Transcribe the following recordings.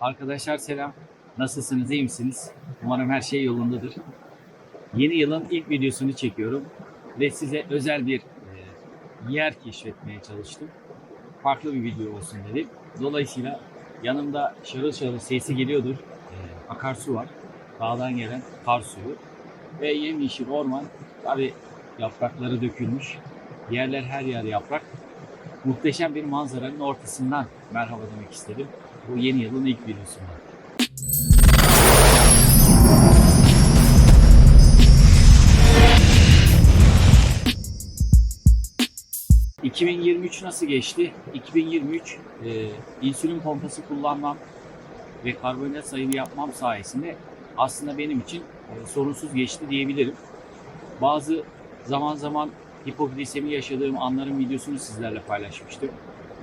Arkadaşlar selam. Nasılsınız, iyi misiniz? Umarım her şey yolundadır. Yeni yılın ilk videosunu çekiyorum ve size özel bir e, yer keşfetmeye çalıştım. Farklı bir video olsun dedim. Dolayısıyla yanımda şarıl şarıl sesi geliyordur. E, akarsu var. Dağdan gelen kar suyu. Ve yemyeşil orman. Tabi yaprakları dökülmüş. Yerler her yer yaprak. Muhteşem bir manzaranın ortasından merhaba demek istedim. Bu yeni yılın ilk videosunda. ...2023 nasıl geçti? 2023 e, insülin pompası kullanmam ve karbonhidrat sayımı yapmam sayesinde aslında benim için e, sorunsuz geçti diyebilirim. Bazı zaman zaman hipoglisemi yaşadığım anların videosunu sizlerle paylaşmıştım.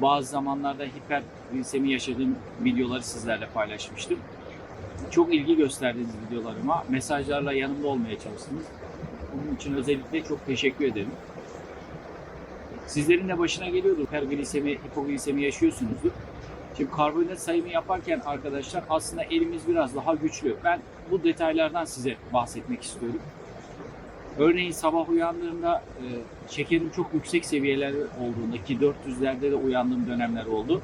Bazı zamanlarda hiperglisemi yaşadığım videoları sizlerle paylaşmıştım. Çok ilgi gösterdiğiniz videolarıma, mesajlarla yanımda olmaya çalıştınız. Bunun için özellikle çok teşekkür ederim. Sizlerin de başına geliyordur hiperglisemi, hipoglisemi yaşıyorsunuzdur. Şimdi karbonhidrat sayımı yaparken arkadaşlar aslında elimiz biraz daha güçlü. Ben bu detaylardan size bahsetmek istiyorum. Örneğin sabah uyandığımda e, şekerim çok yüksek seviyeler olduğunda ki 400'lerde de uyandığım dönemler oldu.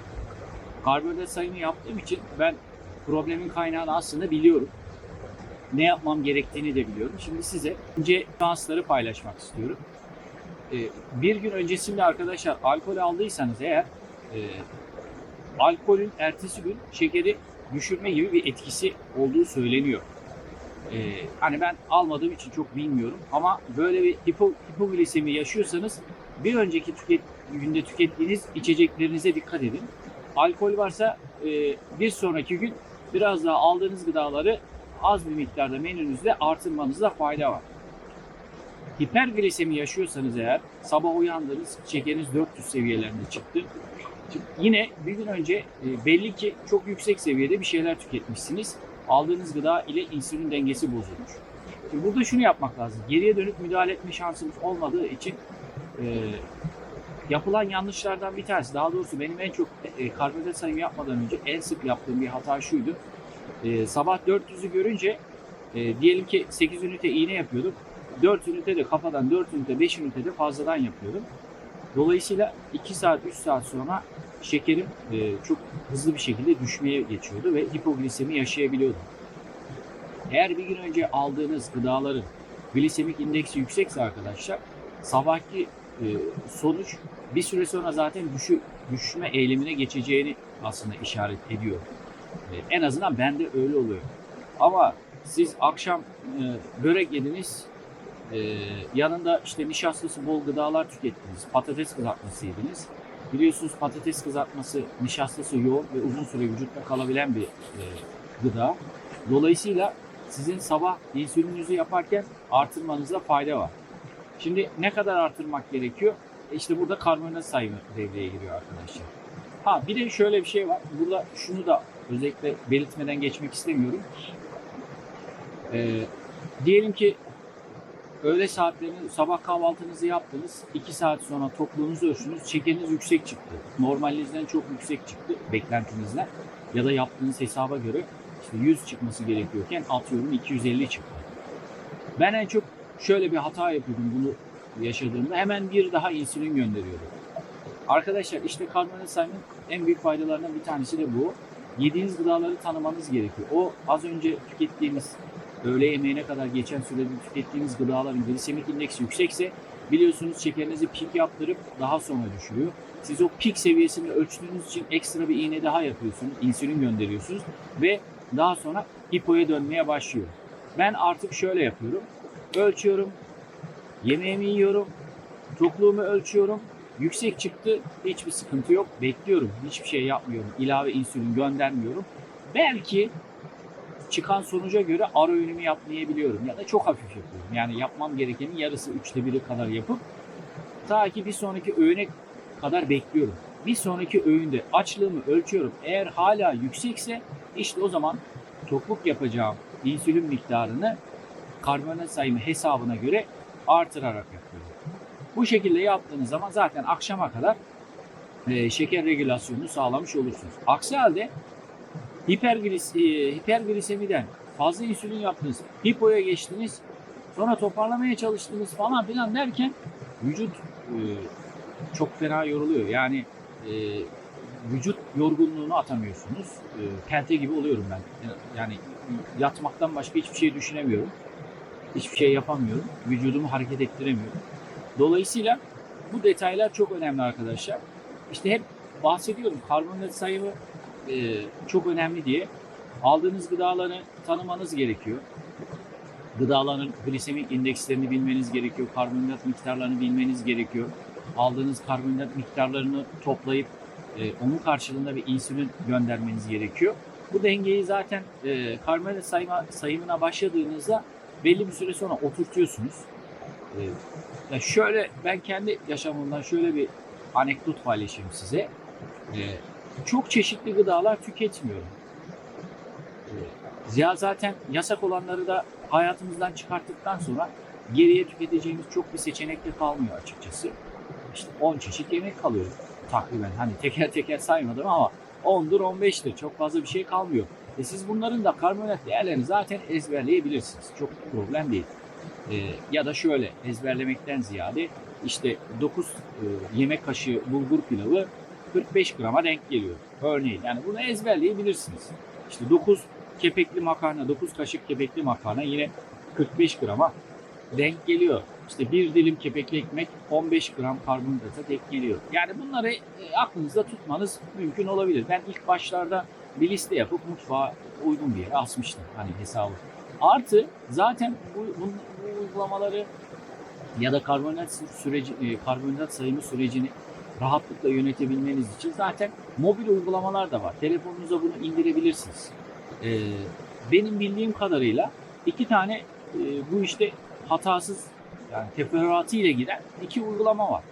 Karbonhidrat sayımı yaptığım için ben problemin kaynağını aslında biliyorum. Ne yapmam gerektiğini de biliyorum. Şimdi size önce şansları paylaşmak istiyorum. E, bir gün öncesinde arkadaşlar alkol aldıysanız eğer e, alkolün ertesi gün şekeri düşürme gibi bir etkisi olduğu söyleniyor. Ee, hani ben almadığım için çok bilmiyorum ama böyle bir hipo, hipoglisemi yaşıyorsanız bir önceki tüket, günde tükettiğiniz içeceklerinize dikkat edin. Alkol varsa e, bir sonraki gün biraz daha aldığınız gıdaları az bir miktarda menünüzde artırmanızda fayda var. Hiperglisemi yaşıyorsanız eğer sabah uyandınız şekeriniz 400 seviyelerinde çıktı. Yine bir gün önce e, belli ki çok yüksek seviyede bir şeyler tüketmişsiniz aldığınız gıda ile insülin dengesi bozulmuş. Şimdi burada şunu yapmak lazım. Geriye dönüp müdahale etme şansımız olmadığı için e, yapılan yanlışlardan bir tanesi. Daha doğrusu benim en çok e, karbonhidrat sayımı yapmadan önce en sık yaptığım bir hata şuydu. E, sabah 400'ü görünce e, diyelim ki 8 ünite iğne yapıyordum. 4 ünite de kafadan 4 ünite 5 ünite de fazladan yapıyordum. Dolayısıyla 2 saat 3 saat sonra şekerim e, çok hızlı bir şekilde düşmeye geçiyordu ve hipoglisemi yaşayabiliyordum. Eğer bir gün önce aldığınız gıdaların glisemik indeksi yüksekse arkadaşlar sabahki e, sonuç bir süre sonra zaten düşü, düşme eylemine geçeceğini aslında işaret ediyor. E, en azından bende öyle oluyor. Ama siz akşam e, börek yediniz, e, yanında işte nişastası bol gıdalar tükettiniz, patates kızartması yediniz. Biliyorsunuz patates kızartması nişastası yoğun ve uzun süre vücutta kalabilen bir e, gıda. Dolayısıyla sizin sabah insülininizi yaparken artırmanızda fayda var. Şimdi ne kadar artırmak gerekiyor? E işte burada karbonhidrat sayımı devreye giriyor arkadaşlar. Ha bir de şöyle bir şey var. Burada şunu da özellikle belirtmeden geçmek istemiyorum. Ee, diyelim ki öğle saatlerini sabah kahvaltınızı yaptınız. 2 saat sonra tokluğunuzu ölçtünüz. Şekeriniz yüksek çıktı. Normalinizden çok yüksek çıktı beklentinizden. Ya da yaptığınız hesaba göre işte 100 çıkması gerekiyorken atıyorum 250 çıktı. Ben en çok şöyle bir hata yapıyordum bunu yaşadığımda. Hemen bir daha insülin gönderiyordum. Arkadaşlar işte karbonhidrat sayımın en büyük faydalarından bir tanesi de bu. Yediğiniz gıdaları tanımanız gerekiyor. O az önce tükettiğimiz öğle yemeğine kadar geçen sürede tükettiğimiz gıdaların glisemik indeksi yüksekse biliyorsunuz şekerinizi pik yaptırıp daha sonra düşürüyor. Siz o pik seviyesini ölçtüğünüz için ekstra bir iğne daha yapıyorsunuz, insülin gönderiyorsunuz ve daha sonra hipoya dönmeye başlıyor. Ben artık şöyle yapıyorum. Ölçüyorum, yemeğimi yiyorum, tokluğumu ölçüyorum. Yüksek çıktı, hiçbir sıkıntı yok. Bekliyorum, hiçbir şey yapmıyorum. İlave insülin göndermiyorum. Belki çıkan sonuca göre ara öğünümü yapmayabiliyorum ya da çok hafif yapıyorum. Yani yapmam gerekenin yarısı üçte biri kadar yapıp ta ki bir sonraki öğüne kadar bekliyorum. Bir sonraki öğünde açlığımı ölçüyorum. Eğer hala yüksekse işte o zaman tokluk yapacağım insülin miktarını karbonhidrat sayımı hesabına göre artırarak yapıyorum. Bu şekilde yaptığınız zaman zaten akşama kadar e, şeker regülasyonunu sağlamış olursunuz. Aksi halde hiperglis, e, hiperglisemiden fazla insülin yaptınız, hipoya geçtiniz, sonra toparlamaya çalıştınız falan filan derken vücut e, çok fena yoruluyor. Yani e, vücut yorgunluğunu atamıyorsunuz. E, pelte gibi oluyorum ben. Yani yatmaktan başka hiçbir şey düşünemiyorum. Hiçbir şey yapamıyorum. Vücudumu hareket ettiremiyorum. Dolayısıyla bu detaylar çok önemli arkadaşlar. İşte hep bahsediyorum karbonhidrat sayımı e, çok önemli diye. Aldığınız gıdaları tanımanız gerekiyor. Gıdaların glisemik indekslerini bilmeniz gerekiyor. Karbonhidrat miktarlarını bilmeniz gerekiyor. Aldığınız karbonhidrat miktarlarını toplayıp e, onun karşılığında bir insülin göndermeniz gerekiyor. Bu dengeyi zaten e, karbonhidrat sayma, sayımına başladığınızda belli bir süre sonra oturtuyorsunuz. E, ya şöyle ben kendi yaşamımdan şöyle bir anekdot paylaşayım size. E, çok çeşitli gıdalar tüketmiyorum. E, ya zaten yasak olanları da hayatımızdan çıkarttıktan sonra geriye tüketeceğimiz çok bir seçenek de kalmıyor açıkçası. İşte 10 çeşit yemek kalıyor takriben. Hani teker teker saymadım ama 10'dur 15'tir. Çok fazla bir şey kalmıyor. E siz bunların da karbonhidrat değerlerini zaten ezberleyebilirsiniz. Çok problem değil. E, ya da şöyle ezberlemekten ziyade işte 9 e, yemek kaşığı bulgur pilavı 45 grama denk geliyor. Örneğin yani bunu ezberleyebilirsiniz. İşte 9 kepekli makarna, 9 kaşık kepekli makarna yine 45 grama denk geliyor. İşte bir dilim kepekli ekmek 15 gram karbonhidrata denk geliyor. Yani bunları e, aklınızda tutmanız mümkün olabilir. Ben ilk başlarda bir liste yapıp mutfağa uygun bir yere asmıştım hani hesabı. Artı zaten bu, bu, bu uygulamaları ya da karbonhidrat süreci, e, karbonhidrat sayımı sürecini rahatlıkla yönetebilmeniz için zaten mobil uygulamalar da var. Telefonunuza bunu indirebilirsiniz. Ee, benim bildiğim kadarıyla iki tane e, bu işte hatasız yani teferruatı ile giden iki uygulama var.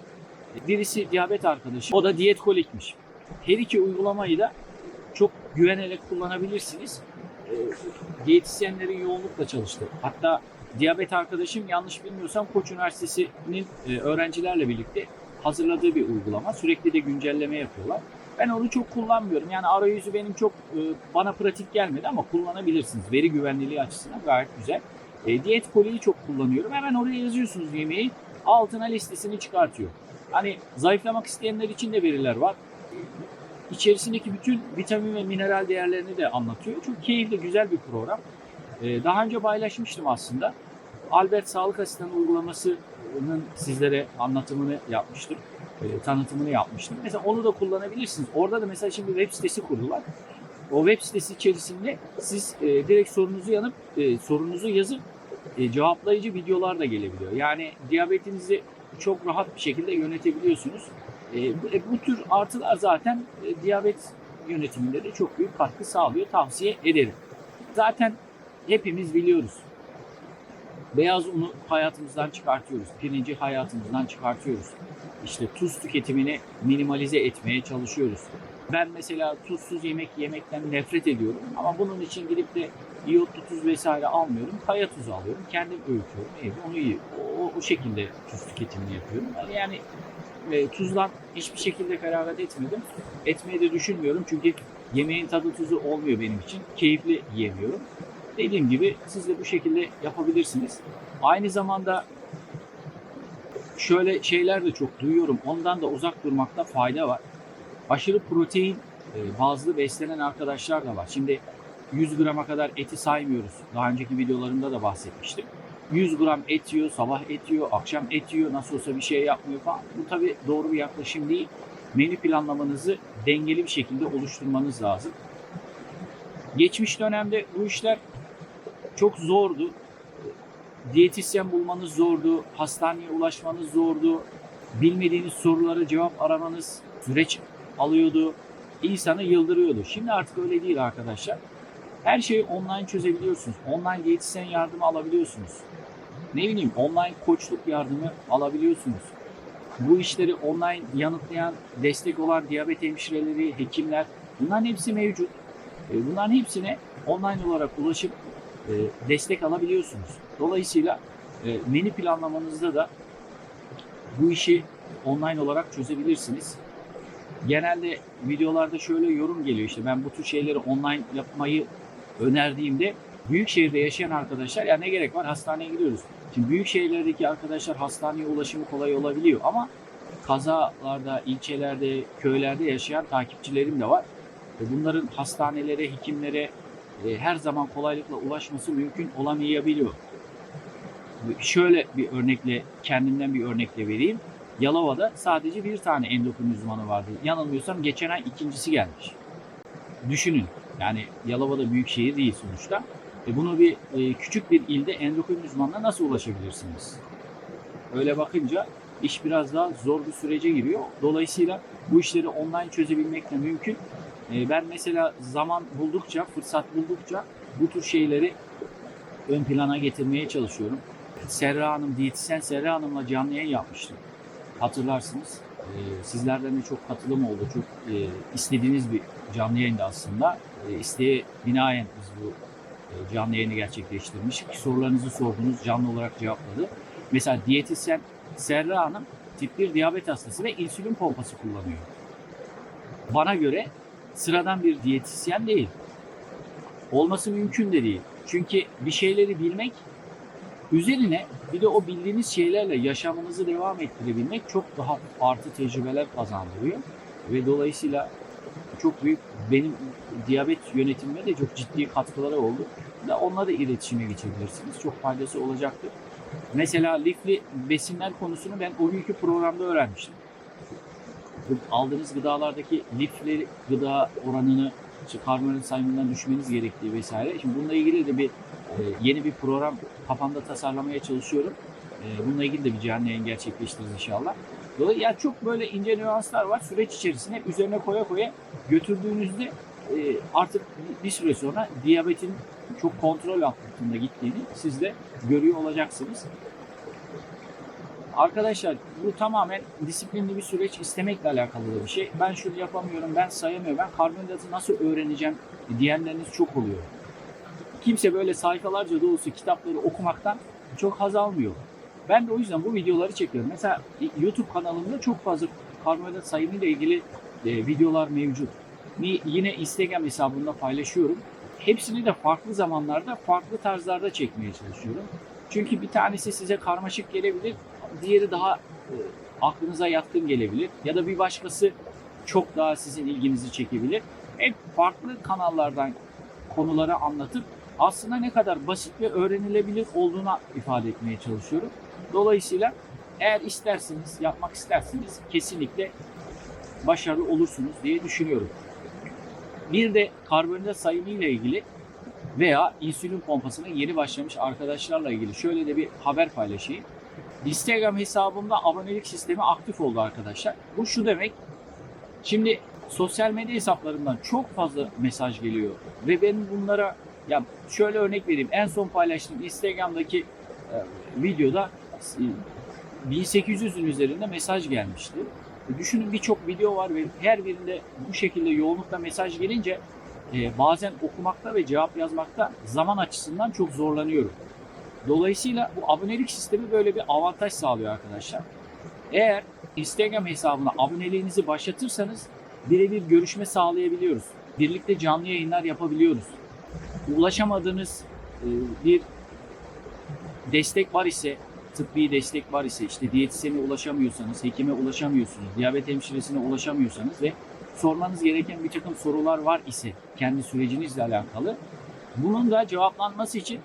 Birisi diyabet arkadaşı, o da diyet kolikmiş. Her iki uygulamayı da çok güvenerek kullanabilirsiniz. E, diyetisyenlerin yoğunlukla çalıştı. Hatta diyabet arkadaşım yanlış bilmiyorsam Koç Üniversitesi'nin e, öğrencilerle birlikte hazırladığı bir uygulama. Sürekli de güncelleme yapıyorlar. Ben onu çok kullanmıyorum. Yani arayüzü benim çok e, bana pratik gelmedi ama kullanabilirsiniz. Veri güvenliliği açısından gayet güzel. E, diyet koliyi çok kullanıyorum. Hemen oraya yazıyorsunuz yemeği. Altına listesini çıkartıyor. Hani zayıflamak isteyenler için de veriler var. İçerisindeki bütün vitamin ve mineral değerlerini de anlatıyor. Çok keyifli, güzel bir program. E, daha önce paylaşmıştım aslında. Albert Sağlık Asistanı uygulamasının sizlere anlatımını yapmıştım. E, tanıtımını yapmıştım. Mesela onu da kullanabilirsiniz. Orada da mesela şimdi web sitesi kurdular. O web sitesi içerisinde siz e, direkt sorunuzu yanıp e, sorunuzu yazıp e, cevaplayıcı videolar da gelebiliyor. Yani diyabetinizi çok rahat bir şekilde yönetebiliyorsunuz. Bu, tür artılar zaten diyabet yönetiminde de çok büyük katkı sağlıyor. Tavsiye ederim. Zaten hepimiz biliyoruz. Beyaz unu hayatımızdan çıkartıyoruz. Pirinci hayatımızdan çıkartıyoruz. İşte tuz tüketimini minimalize etmeye çalışıyoruz. Ben mesela tuzsuz yemek yemekten nefret ediyorum ama bunun için gidip de iyotlu tuz vesaire almıyorum. Kaya tuzu alıyorum. Kendim öğütüyorum. Evde onu yiyorum. O, o şekilde tuz tüketimini yapıyorum. Yani e, tuzdan hiçbir şekilde feragat etmedim. Etmeyi de düşünmüyorum çünkü yemeğin tadı tuzu olmuyor benim için. Keyifli yiyemiyorum. Dediğim gibi siz de bu şekilde yapabilirsiniz. Aynı zamanda şöyle şeyler de çok duyuyorum. Ondan da uzak durmakta fayda var. Aşırı protein e, bazlı beslenen arkadaşlar da var. Şimdi 100 grama kadar eti saymıyoruz. Daha önceki videolarımda da bahsetmiştim. 100 gram et yiyor, sabah et yiyor, akşam et yiyor, nasıl olsa bir şey yapmıyor falan. Bu tabii doğru bir yaklaşım değil. Menü planlamanızı dengeli bir şekilde oluşturmanız lazım. Geçmiş dönemde bu işler çok zordu. Diyetisyen bulmanız zordu, hastaneye ulaşmanız zordu. Bilmediğiniz sorulara cevap aramanız süreç alıyordu. insanı yıldırıyordu. Şimdi artık öyle değil arkadaşlar. Her şeyi online çözebiliyorsunuz. Online diyetisyen yardımı alabiliyorsunuz. Ne bileyim online koçluk yardımı alabiliyorsunuz. Bu işleri online yanıtlayan, destek olan diyabet hemşireleri, hekimler bunların hepsi mevcut. E, Bunların hepsine online olarak ulaşıp e, destek alabiliyorsunuz. Dolayısıyla e, menü planlamanızda da bu işi online olarak çözebilirsiniz. genelde videolarda şöyle yorum geliyor işte ben bu tür şeyleri online yapmayı önerdiğimde büyük şehirde yaşayan arkadaşlar ya ne gerek var hastaneye gidiyoruz. Şimdi büyük şehirlerdeki arkadaşlar hastaneye ulaşımı kolay olabiliyor ama kazalarda, ilçelerde, köylerde yaşayan takipçilerim de var. Ve bunların hastanelere, hekimlere e, her zaman kolaylıkla ulaşması mümkün olamayabiliyor. Şöyle bir örnekle, kendimden bir örnekle vereyim. Yalova'da sadece bir tane endokrin uzmanı vardı. Yanılmıyorsam geçen ay ikincisi gelmiş. Düşünün. Yani Yalova'da büyük şehir değil sonuçta. E bunu bir e, küçük bir ilde endokrin uzmanına nasıl ulaşabilirsiniz? Öyle bakınca iş biraz daha zor bir sürece giriyor. Dolayısıyla bu işleri online çözebilmek de mümkün. E, ben mesela zaman buldukça, fırsat buldukça bu tür şeyleri ön plana getirmeye çalışıyorum. Serra Hanım, diyetisyen Serra Hanım'la canlı yayın yapmıştım. Hatırlarsınız. E, sizlerden de çok katılım oldu. Çok e, istediğiniz bir canlı yayında aslında. E, isteğe binaen biz bu e, canlı yayını gerçekleştirmiş. Sorularınızı sordunuz, canlı olarak cevapladı. Mesela diyetisyen Serra Hanım tip 1 diyabet hastası ve insülin pompası kullanıyor. Bana göre sıradan bir diyetisyen değil. Olması mümkün de değil. Çünkü bir şeyleri bilmek üzerine bir de o bildiğiniz şeylerle yaşamınızı devam ettirebilmek çok daha artı tecrübeler kazandırıyor. Ve dolayısıyla çok büyük benim diyabet yönetimime de çok ciddi katkıları oldu. Da onunla da iletişime geçebilirsiniz. Çok faydası olacaktır. Mesela lifli besinler konusunu ben o günkü programda öğrenmiştim. Aldığınız gıdalardaki lifli gıda oranını işte karbonhidrat sayımından düşmeniz gerektiği vesaire. Şimdi bununla ilgili de bir e, yeni bir program kafamda tasarlamaya çalışıyorum. E, bununla ilgili de bir canlı yayın gerçekleştiririz inşallah. Dolayısıyla yani çok böyle ince nüanslar var. Süreç içerisinde üzerine koya koya götürdüğünüzde e, artık bir süre sonra diyabetin çok kontrol altında gittiğini siz de görüyor olacaksınız. Arkadaşlar bu tamamen disiplinli bir süreç istemekle alakalı bir şey. Ben şunu yapamıyorum, ben sayamıyorum, ben karbonhidratı nasıl öğreneceğim diyenleriniz çok oluyor. Kimse böyle sayfalarca dolusu kitapları okumaktan çok haz almıyor. Ben de o yüzden bu videoları çekiyorum. Mesela YouTube kanalımda çok fazla karbonhidrat sayımıyla ilgili e, videolar mevcut. Yine Instagram hesabımda paylaşıyorum. Hepsini de farklı zamanlarda, farklı tarzlarda çekmeye çalışıyorum. Çünkü bir tanesi size karmaşık gelebilir, diğeri daha e, aklınıza yatkın gelebilir. Ya da bir başkası çok daha sizin ilginizi çekebilir. Hep farklı kanallardan konuları anlatıp aslında ne kadar basit ve öğrenilebilir olduğuna ifade etmeye çalışıyorum. Dolayısıyla eğer isterseniz, yapmak isterseniz kesinlikle başarılı olursunuz diye düşünüyorum. Bir de karbonhidrat sayımı ile ilgili veya insülin pompasına yeni başlamış arkadaşlarla ilgili şöyle de bir haber paylaşayım. Instagram hesabımda abonelik sistemi aktif oldu arkadaşlar. Bu şu demek. Şimdi sosyal medya hesaplarımdan çok fazla mesaj geliyor ve ben bunlara ya şöyle örnek vereyim. En son paylaştığım Instagram'daki e, videoda e, 1800'ün üzerinde mesaj gelmişti. E, Düşünün birçok video var ve her birinde bu şekilde yoğunlukla mesaj gelince e, bazen okumakta ve cevap yazmakta zaman açısından çok zorlanıyorum. Dolayısıyla bu abonelik sistemi böyle bir avantaj sağlıyor arkadaşlar. Eğer Instagram hesabına aboneliğinizi başlatırsanız birebir görüşme sağlayabiliyoruz. Birlikte canlı yayınlar yapabiliyoruz. Ulaşamadığınız e, bir destek var ise, tıbbi destek var ise, işte diyetisyene ulaşamıyorsanız, hekime ulaşamıyorsunuz, diyabet hemşiresine ulaşamıyorsanız ve sormanız gereken bir takım sorular var ise kendi sürecinizle alakalı bunun da cevaplanması için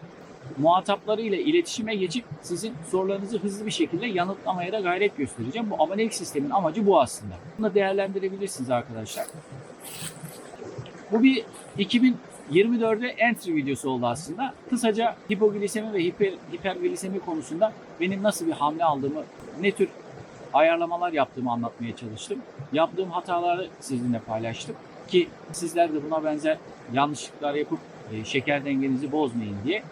muhataplarıyla iletişime geçip sizin sorularınızı hızlı bir şekilde yanıtlamaya da gayret göstereceğim. Bu abonelik sistemin amacı bu aslında. Bunu da değerlendirebilirsiniz arkadaşlar. Bu bir 2024'e entry videosu oldu aslında. Kısaca hipoglisemi ve hiper, hiperglisemi konusunda benim nasıl bir hamle aldığımı, ne tür ayarlamalar yaptığımı anlatmaya çalıştım. Yaptığım hataları sizinle paylaştım ki sizler de buna benzer yanlışlıklar yapıp e, şeker dengenizi bozmayın diye.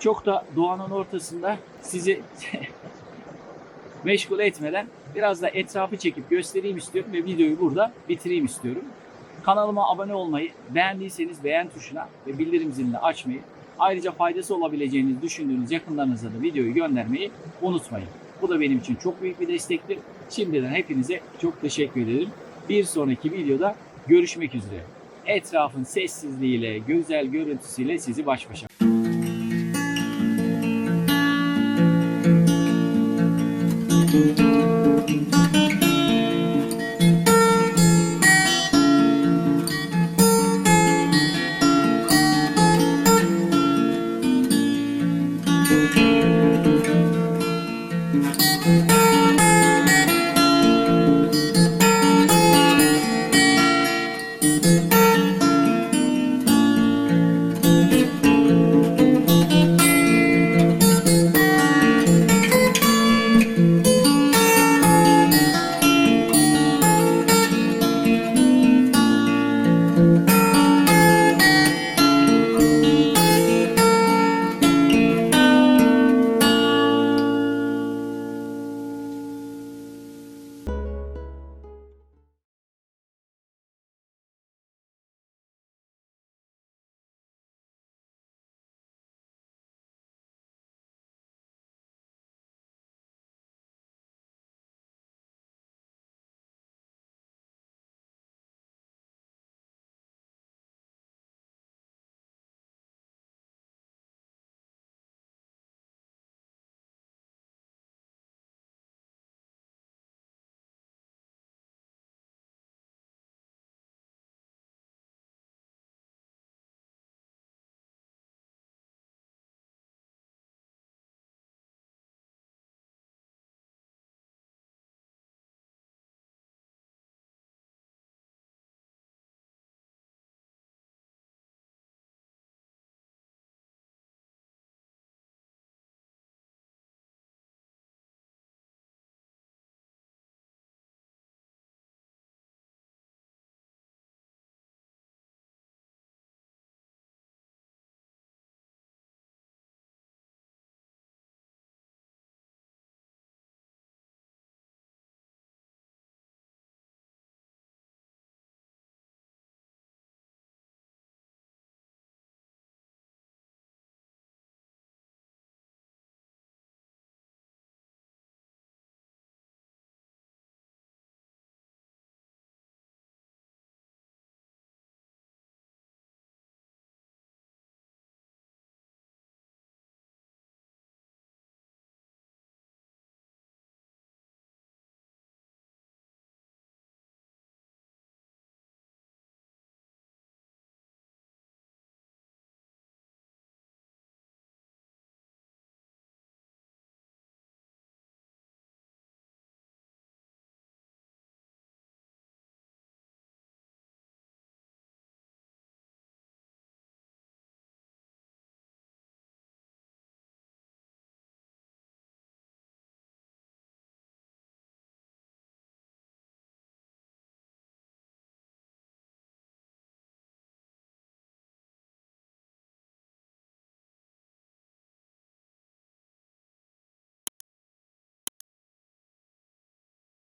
Çok da doğanın ortasında sizi meşgul etmeden biraz da etrafı çekip göstereyim istiyorum ve videoyu burada bitireyim istiyorum. Kanalıma abone olmayı, beğendiyseniz beğen tuşuna ve bildirim zilini açmayı, ayrıca faydası olabileceğinizi düşündüğünüz yakınlarınıza da videoyu göndermeyi unutmayın. Bu da benim için çok büyük bir destektir. Şimdiden hepinize çok teşekkür ederim. Bir sonraki videoda görüşmek üzere. Etrafın sessizliğiyle, güzel görüntüsüyle sizi baş başa.